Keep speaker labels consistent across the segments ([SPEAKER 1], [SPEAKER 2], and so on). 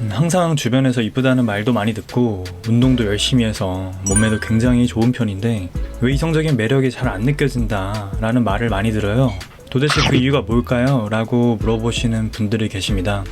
[SPEAKER 1] 음, 항상 주변에서 이쁘다는 말도 많이 듣고 운동도 열심히 해서 몸매도 굉장히 좋은 편인데 왜 이성적인 매력이 잘 안 느껴진다 라는 말을 많이 들어요. 도대체 그 이유가 뭘까요? 라고 물어보시는 분들이 계십니다.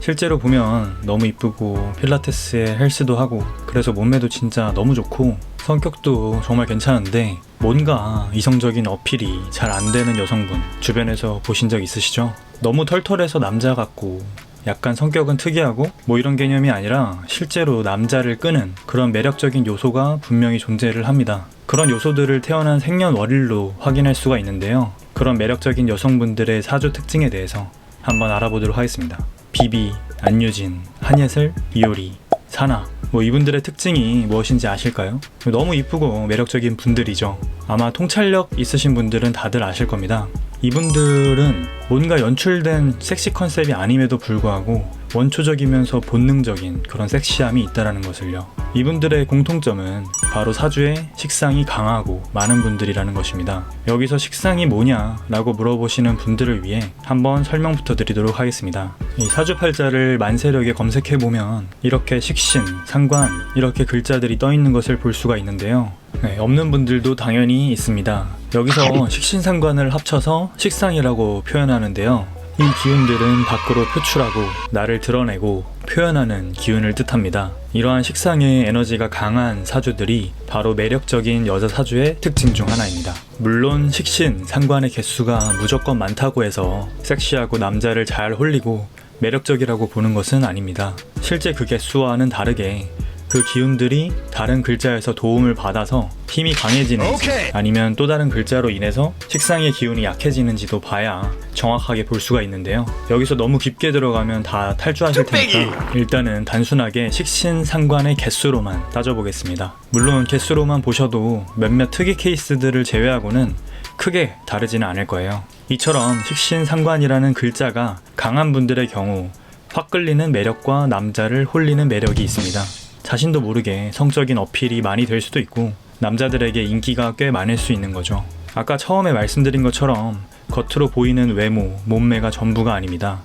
[SPEAKER 1] 실제로 보면 너무 이쁘고 필라테스에 헬스도 하고 그래서 몸매도 진짜 너무 좋고 성격도 정말 괜찮은데 뭔가 이성적인 어필이 잘 안 되는 여성분 주변에서 보신 적 있으시죠? 너무 털털해서 남자 같고 약간 성격은 특이하고 뭐 이런 개념이 아니라 실제로 남자를 끄는 그런 매력적인 요소가 분명히 존재를 합니다. 그런 요소들을 태어난 생년월일로 확인할 수가 있는데요. 그런 매력적인 여성분들의 사주 특징에 대해서 한번 알아보도록 하겠습니다. 비비, 안유진, 한예슬, 이효리, 사나 뭐 이분들의 특징이 무엇인지 아실까요? 너무 이쁘고 매력적인 분들이죠. 아마 통찰력 있으신 분들은 다들 아실 겁니다. 이분들은 뭔가 연출된 섹시 컨셉이 아님에도 불구하고 원초적이면서 본능적인 그런 섹시함이 있다라는 것을요. 이분들의 공통점은 바로 사주에 식상이 강하고 많은 분들이라는 것입니다. 여기서 식상이 뭐냐 라고 물어보시는 분들을 위해 한번 설명부터 드리도록 하겠습니다. 이 사주팔자를 만세력에 검색해 보면 이렇게 식신, 상관 이렇게 글자들이 떠 있는 것을 볼 수가 있는데요. 네, 없는 분들도 당연히 있습니다. 여기서 식신상관을 합쳐서 식상이라고 표현하는데요. 이 기운들은 밖으로 표출하고 나를 드러내고 표현하는 기운을 뜻합니다. 이러한 식상의 에너지가 강한 사주들이 바로 매력적인 여자 사주의 특징 중 하나입니다. 물론 식신, 상관의 개수가 무조건 많다고 해서 섹시하고 남자를 잘 홀리고 매력적이라고 보는 것은 아닙니다. 실제 그 개수와는 다르게 그 기운들이 다른 글자에서 도움을 받아서 힘이 강해지는지 아니면 또 다른 글자로 인해서 식상의 기운이 약해지는지도 봐야 정확하게 볼 수가 있는데요. 여기서 너무 깊게 들어가면 다 탈주하실 테니까 일단은 단순하게 식신 상관의 개수로만 따져보겠습니다. 물론 개수로만 보셔도 몇몇 특이 케이스들을 제외하고는 크게 다르지는 않을 거예요. 이처럼 식신 상관이라는 글자가 강한 분들의 경우 확 끌리는 매력과 남자를 홀리는 매력이 있습니다. 자신도 모르게 성적인 어필이 많이 될 수도 있고 남자들에게 인기가 꽤 많을 수 있는 거죠. 아까 처음에 말씀드린 것처럼 겉으로 보이는 외모, 몸매가 전부가 아닙니다.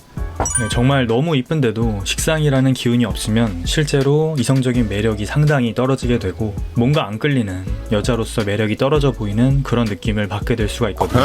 [SPEAKER 1] 네, 정말 너무 이쁜데도 식상이라는 기운이 없으면 실제로 이성적인 매력이 상당히 떨어지게 되고 뭔가 안 끌리는 여자로서 매력이 떨어져 보이는 그런 느낌을 받게 될 수가 있거든요.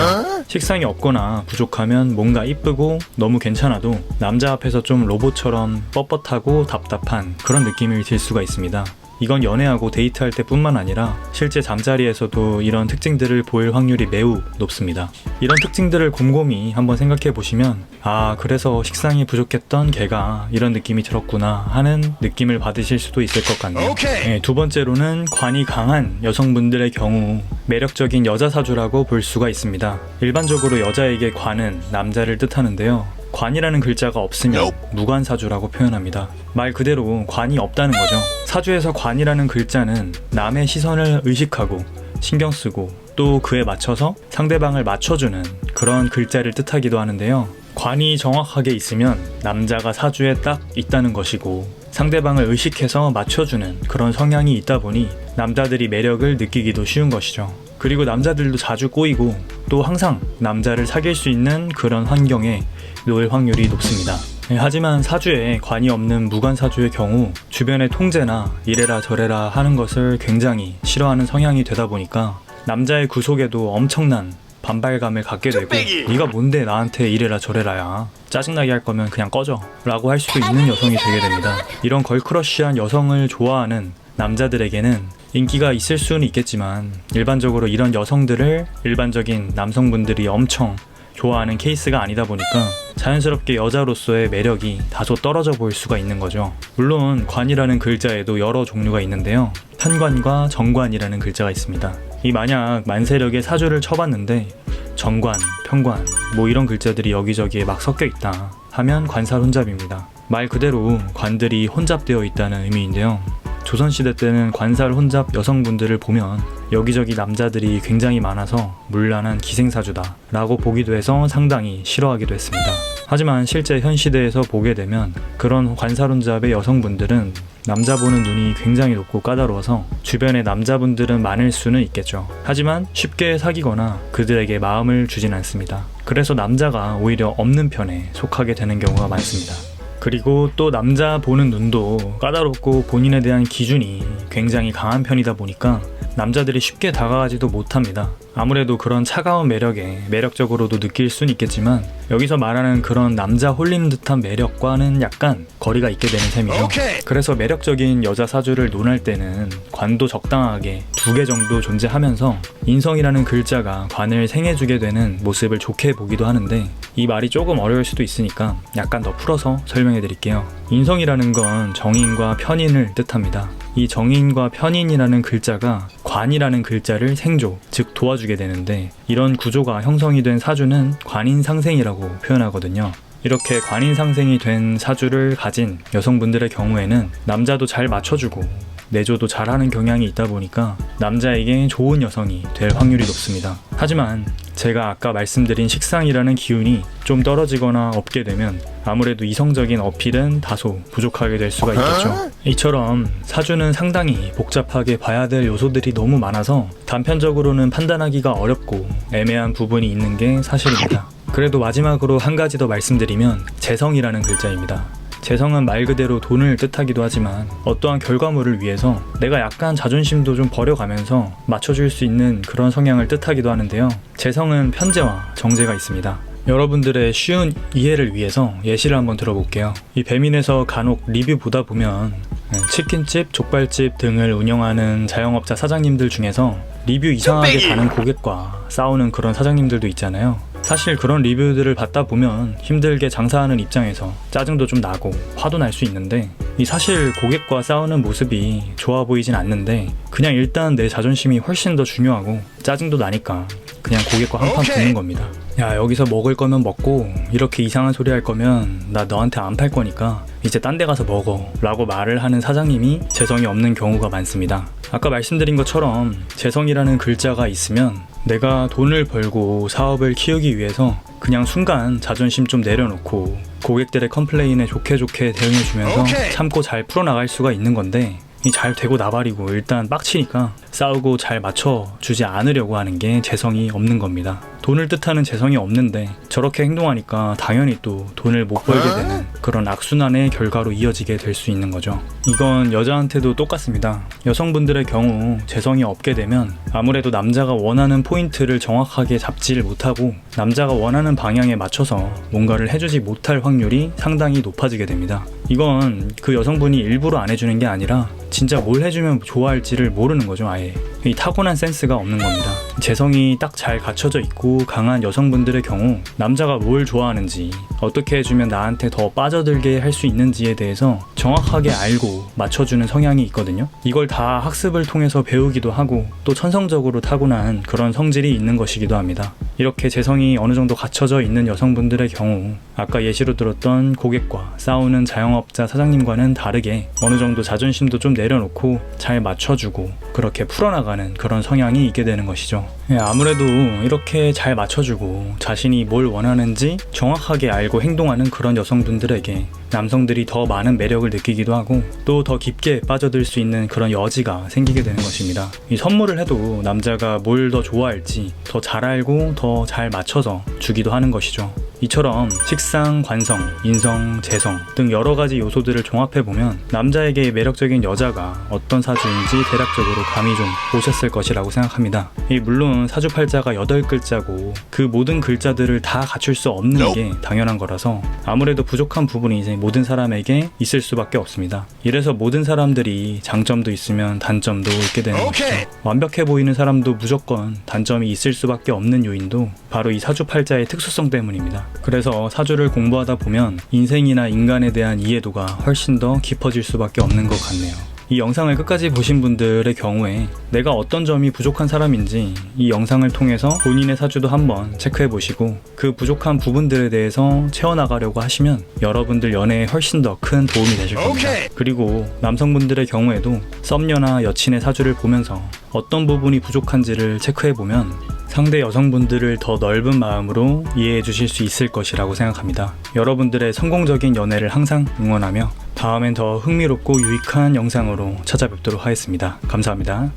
[SPEAKER 1] 식상이 없거나 부족하면 뭔가 이쁘고 너무 괜찮아도 남자 앞에서 좀 로봇처럼 뻣뻣하고 답답한 그런 느낌이 들 수가 있습니다. 이건 연애하고 데이트할 때뿐만 아니라 실제 잠자리에서도 이런 특징들을 보일 확률이 매우 높습니다. 이런 특징들을 곰곰이 한번 생각해 보시면 아 그래서 식상이 부족했던 걔가 이런 느낌이 들었구나 하는 느낌을 받으실 수도 있을 것 같네요. 네, 두 번째로는 관이 강한 여성분들의 경우 매력적인 여자 사주라고 볼 수가 있습니다. 일반적으로 여자에게 관은 남자를 뜻하는데요. 관이라는 글자가 없으면 무관사주라고 표현합니다. 말 그대로 관이 없다는 거죠. 사주에서 관이라는 글자는 남의 시선을 의식하고 신경 쓰고 또 그에 맞춰서 상대방을 맞춰주는 그런 글자를 뜻하기도 하는데요. 관이 정확하게 있으면 남자가 사주에 딱 있다는 것이고 상대방을 의식해서 맞춰주는 그런 성향이 있다 보니 남자들이 매력을 느끼기도 쉬운 것이죠. 그리고 남자들도 자주 꼬이고 또 항상 남자를 사귈 수 있는 그런 환경에 놓일 확률이 높습니다. 네, 하지만 사주에 관이 없는 무관 사주의 경우 주변의 통제나 이래라 저래라 하는 것을 굉장히 싫어하는 성향이 되다 보니까 남자의 구속에도 엄청난 반발감을 갖게 되고 네가 뭔데 나한테 이래라 저래라야 짜증나게 할 거면 그냥 꺼져 라고 할 수도 있는 여성이 되게 됩니다. 이런 걸크러쉬한 여성을 좋아하는 남자들에게는 인기가 있을 수는 있겠지만 일반적으로 이런 여성들을 일반적인 남성분들이 엄청 좋아하는 케이스가 아니다 보니까 자연스럽게 여자로서의 매력이 다소 떨어져 보일 수가 있는 거죠. 물론 관이라는 글자에도 여러 종류가 있는데요. 편관과 정관이라는 글자가 있습니다. 이 만약 만세력의 사주를 쳐봤는데 정관, 편관 뭐 이런 글자들이 여기저기에 막 섞여 있다 하면 관살 혼잡입니다. 말 그대로 관들이 혼잡되어 있다는 의미인데요. 조선시대 때는 관살 혼잡 여성분들을 보면 여기저기 남자들이 굉장히 많아서 물란한 기생사주다 라고 보기도 해서 상당히 싫어하기도 했습니다. 하지만 실제 현 시대에서 보게 되면 그런 관살 혼잡의 여성분들은 남자 보는 눈이 굉장히 높고 까다로워서 주변에 남자분들은 많을 수는 있겠죠. 하지만 쉽게 사귀거나 그들에게 마음을 주진 않습니다. 그래서 남자가 오히려 없는 편에 속하게 되는 경우가 많습니다. 그리고 또 남자 보는 눈도 까다롭고 본인에 대한 기준이 굉장히 강한 편이다 보니까 남자들이 쉽게 다가가지도 못합니다. 아무래도 그런 차가운 매력에 매력적으로도 느낄 수는 있겠지만 여기서 말하는 그런 남자 홀리는 듯한 매력과는 약간 거리가 있게 되는.
[SPEAKER 2] 오케이.
[SPEAKER 1] 그래서 매력적인 여자 사주를 논할 때는 관도 적당하게 두 개 정도 존재하면서 인성이라는 글자가 관을 생해주게 되는 모습을 좋게 보기도 하는데 이 말이 조금 어려울 수도 있으니까 약간 더 풀어서 설명해 드릴게요. 인성이라는 건 정인과 편인을 뜻합니다. 이 정인과 편인이라는 글자가 관이라는 글자를 생조, 즉 도와주게 되는데 이런 구조가 형성이 된 사주는 관인상생이라고 표현하거든요. 이렇게 관인상생이 된 사주를 가진 여성분들의 경우에는 남자도 잘 맞춰주고 내조도 잘하는 경향이 있다 보니까 남자에게 좋은 여성이 될 확률이 높습니다. 하지만 제가 아까 말씀드린 식상이라는 기운이 좀 떨어지거나 없게 되면 아무래도 이성적인 어필은 다소 부족하게 될 수가 있겠죠. 이처럼 사주는 상당히 복잡하게 봐야 될 요소들이 너무 많아서 단편적으로는 판단하기가 어렵고 애매한 부분이 있는 게 사실입니다. 그래도 마지막으로 한 가지 더 말씀드리면 재성이라는 글자입니다. 재성은 말 그대로 돈을 뜻하기도 하지만 어떠한 결과물을 위해서 내가 약간 자존심도 좀 버려가면서 맞춰줄 수 있는 그런 성향을 뜻하기도 하는데요. 재성은 편제와 정제가 있습니다. 여러분들의 쉬운 이해를 위해서 예시를 한번 들어볼게요. 이 배민에서 간혹 리뷰 보다 보면 네, 치킨집, 족발집 등을 운영하는 자영업자 사장님들 중에서 리뷰 이상하게! 가는 고객과 싸우는 그런 사장님들도 있잖아요. 사실 그런 리뷰들을 받다 보면 힘들게 장사하는 입장에서 짜증도 좀 나고 화도 날 수 있는데 이 사실 고객과 싸우는 모습이 좋아 보이진 않는데 그냥 일단 내 자존심이 훨씬 더 중요하고 짜증도 나니까 그냥 고객과 한판. 붙는 겁니다. 야 여기서 먹을 거면 먹고 이렇게 이상한 소리 할 거면 나 너한테 안 팔 거니까 이제 딴 데 가서 먹어 라고 말을 하는 사장님이 재성이 없는 경우가 많습니다. 아까 말씀드린 것처럼 재성이라는 글자가 있으면 내가 돈을 벌고 사업을 키우기 위해서 그냥 순간 자존심 좀 내려놓고 고객들의 컴플레인에 좋게 좋게 대응해주면서. 참고 잘 풀어나갈 수가 있는 건데 이 잘 되고 나발이고 일단 빡치니까 싸우고 잘 맞춰주지 않으려고 하는 게 재성이 없는 겁니다. 돈을 뜻하는 재성이 없는데 저렇게 행동하니까 당연히 또 돈을 못 벌게
[SPEAKER 2] 어?
[SPEAKER 1] 되는 그런 악순환의 결과로 이어지게 될 수 있는 거죠. 이건 여자한테도 똑같습니다. 여성분들의 경우 재성이 없게 되면 아무래도 남자가 원하는 포인트를 정확하게 잡지를 못하고 남자가 원하는 방향에 맞춰서 뭔가를 해주지 못할 확률이 상당히 높아지게 됩니다. 이건 그 여성분이 일부러 안 해주는 게 아니라 진짜 뭘 해주면 좋아할지를 모르는 거죠, 아예. 이 타고난 센스가 없는 겁니다. 재성이 딱 잘 갖춰져 있고 강한 여성분들의 경우 남자가 뭘 좋아하는지 어떻게 해주면 나한테 더 빠져들게 할 수 있는지에 대해서 정확하게 알고 맞춰주는 성향이 있거든요. 이걸 다 학습을 통해서 배우기도 하고 또 천성적으로 타고난 그런 성질이 있는 것이기도 합니다. 이렇게 재성이 어느 정도 갖춰져 있는 여성분들의 경우 아까 예시로 들었던 고객과 싸우는 자영업자 사장님과는 다르게 어느 정도 자존심도 좀 내려놓고 잘 맞춰주고 그렇게 풀어나가는 그런 성향이 있게 되는 것이죠. 예, 아무래도 이렇게 잘 맞춰주고 자신이 뭘 원하는지 정확하게 알고 행동하는 그런 여성분들에게 남성들이 더 많은 매력을 느끼기도 하고 또 더 깊게 빠져들 수 있는 그런 여지가 생기게 되는 것입니다. 이 선물을 해도 남자가 뭘 더 좋아할지 더 잘 알고 더 잘 맞춰서 주기도 하는 것이죠. 이처럼 식상, 관성, 인성, 재성 등 여러 가지 요소들을 종합해 보면 남자에게 매력적인 여자가 어떤 사주인지 대략적으로 감이 좀 오셨을 것이라고 생각합니다. 이 물론 사주팔자가 8글자고 그 모든 글자들을 다 갖출 수 없는 게 당연한 거라서 아무래도 부족한 부분이 이제 모든 사람에게 있을 수밖에 없습니다. 이래서 모든 사람들이 장점도 있으면 단점도 있게 되는. 것이죠. 완벽해 보이는 사람도 무조건 단점이 있을 수밖에 없는 요인도 바로 이 사주팔자의 특수성 때문입니다. 그래서 사주를 공부하다 보면 인생이나 인간에 대한 이해도가 훨씬 더 깊어질 수밖에 없는 것 같네요. 이 영상을 끝까지 보신 분들의 경우에 내가 어떤 점이 부족한 사람인지 이 영상을 통해서 본인의 사주도 한번 체크해 보시고 그 부족한 부분들에 대해서 채워나가려고 하시면 여러분들 연애에 훨씬 더 큰 도움이 되실 겁니다. 그리고 남성분들의 경우에도 썸녀나 여친의 사주를 보면서 어떤 부분이 부족한지를 체크해 보면 상대 여성분들을 더 넓은 마음으로 이해해 주실 수 있을 것이라고 생각합니다. 여러분들의 성공적인 연애를 항상 응원하며 다음엔 더 흥미롭고 유익한 영상으로 찾아뵙도록 하겠습니다. 감사합니다.